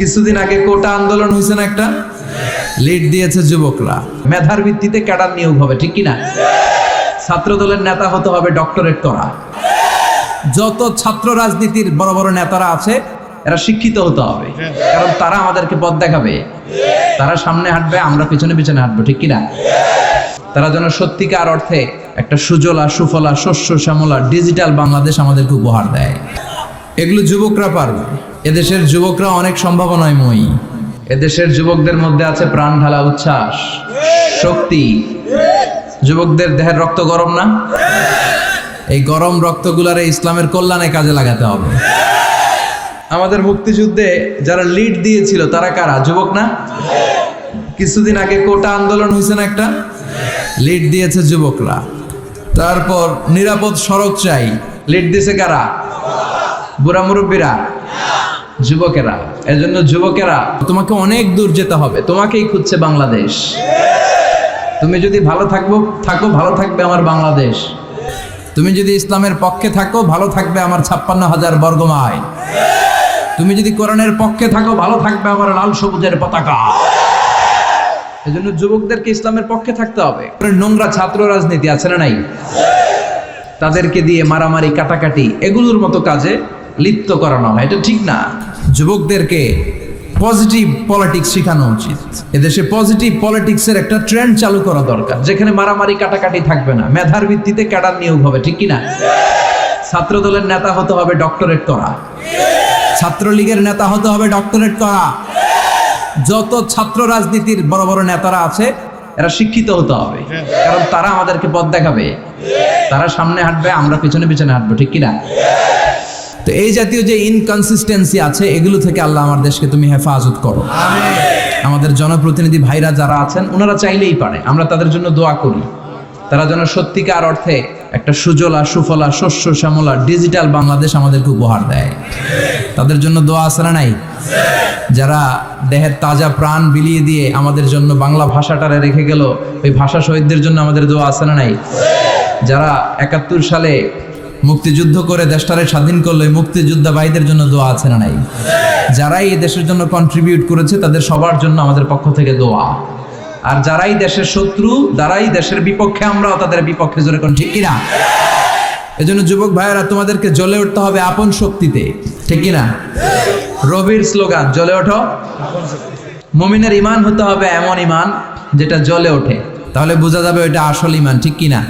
কিছুদিন আগে কোটা আন্দোলন হয়েছে না একটা? লিড দিয়েছে যুবকরা। মেধার ভিত্তিতে ক্যাডার নিয়োগ হবে, ঠিক কিনা? ছাত্র দলের নেতা হতে হবে ডক্টরেট করা। যত ছাত্র রাজনীতির বড় বড় নেতারা আছে, এরা শিক্ষিত হতে হবে। কারণ তারা আমাদেরকে পথ দেখাবে। তারা সামনে হাঁটবে, আমরা পিছনে পিছনে হাঁটবো, ঠিক কিনা? তারা যেন সত্যিকার অর্থে একটা সুজলা, সুফলা, শস্য, শ্যামলা, ডিজিটাল বাংলাদেশ আমাদেরকে উপহার দেয়। এগুলো যুবকরা পারবে। এদেশের যুবকরা অনেক সম্ভাবনায় মই এদেশের যুবকদের মধ্যে আছে প্রাণ ঢালা উচ্ছ্বাস, শক্তি। যুবকদের দেহের রক্ত গরম না? এই গরম রক্তগুলারে ইসলামের কল্যাণে কাজে লাগাতে হবে। আমাদের মুক্তিযুদ্ধে যারা লিড দিয়েছিল, তারা কারা? যুবক না? কিছুদিন আগে কোটা আন্দোলন হয়েছে না একটা? লিড দিয়েছে যুবকরা। তারপর নিরাপদ সড়ক চাই। লিড দিয়েছে কারা? বুড়া মুরব্বীরা। যুবকেরা, এজন্য যুবকেরা, তোমাকে অনেক দূর যেতে হবে। তোমাকেই খুঁজছে বাংলাদেশ। তুমি যদি ভালো থাকব, থাকো, ভালো থাকবে আমার বাংলাদেশ। তুমি যদি ইসলামের পক্ষে থাকো, ভালো থাকবে আমার ছাপ্পান্ন হাজার বর্গমায় তুমি যদি কোরআনের পক্ষে থাকো, ভালো থাকবে আমার লাল সবুজের পতাকা। এজন্য যুবকদেরকে ইসলামের পক্ষে থাকতে হবে। নোংরা ছাত্র রাজনীতি আছে না নাই? তাদেরকে দিয়ে মারামারি, কাটাকাটি, এগুলোর মতো কাজে লিপ্ত করানো হয় এটা ঠিক না। যুবকদেরকে পজিটিভ পলিটিক্স শেখানো উচিত। এদেশে পজিটিভ পলিটিক্সের একটা ট্রেন্ড চালু করা দরকার। যেখানে মারামারি কাটাকাটি থাকবে না। মেধার ভিত্তিতে ক্যাডার নিয়োগ হবে ঠিক কিনা? ছাত্র দলের নেতা হতে হবে ডক্টরেট করা। ছাত্রলীগের নেতা হতে হবে ডক্টরেট করা। যত ছাত্র রাজনীতির বড় বড় নেতারা আছে এরা শিক্ষিত হতে হবে। কারণ তারা আমাদেরকে পথ দেখাবে। তারা সামনে হাঁটবে আমরা পিছনে পিছনে হাঁটবো ঠিক কিনা? তো এই জাতীয় যে ইনকনসিস্টেন্সি আছে এগুলো থেকে আল্লাহ আমার দেশকে তুমি হেফাজত করো। আমাদের জনপ্রতিনিধি ভাইরা যারা আছেন ওনারা চাইলেই পারে। আমরা তাদের জন্য দোয়া করি। তারা যেন সত্যিকার অর্থে একটা সুজলা সুফলা শস্য শ্যামলা ডিজিটাল বাংলাদেশ আমাদেরকে উপহার দেয়। তাদের জন্য দোয়া না নাই? যারা দেহের তাজা প্রাণ বিলিয়ে দিয়ে আমাদের জন্য বাংলা ভাষাটারে রেখে গেল ওই ভাষা শহীদদের জন্য আমাদের দোয়া আছে না নাই? যারা একাত্তর সালে মুক্তিযুদ্ধ করে দেশটারে স্বাধীন করল মুক্তিযোদ্ধা ভাইদের জন্য দোয়া আছে না নাই? যারাই এই দেশের জন্য কন্ট্রিবিউট করেছে, তাদের সবার জন্য আমাদের পক্ষ থেকে দোয়া। আর যারাই দেশের শত্রু, যারাই দেশের বিপক্ষে, আমরাও তাদের বিপক্ষে জোরে কোন ঠিক কিনা? এজন্য যুবক ভাইয়েরা, তোমাদেরকে জ্বলে উঠতে হবে আপন শক্তিতে। ঠিক কিনা? রবির স্লোগান, জ্বলে ওঠো। মুমিনের ইমান হতে হবে এমন ইমান যেটা জ্বলে ওঠে। তাহলে বোঝা যাবে ওইটা আসল ইমান ঠিক কিনা?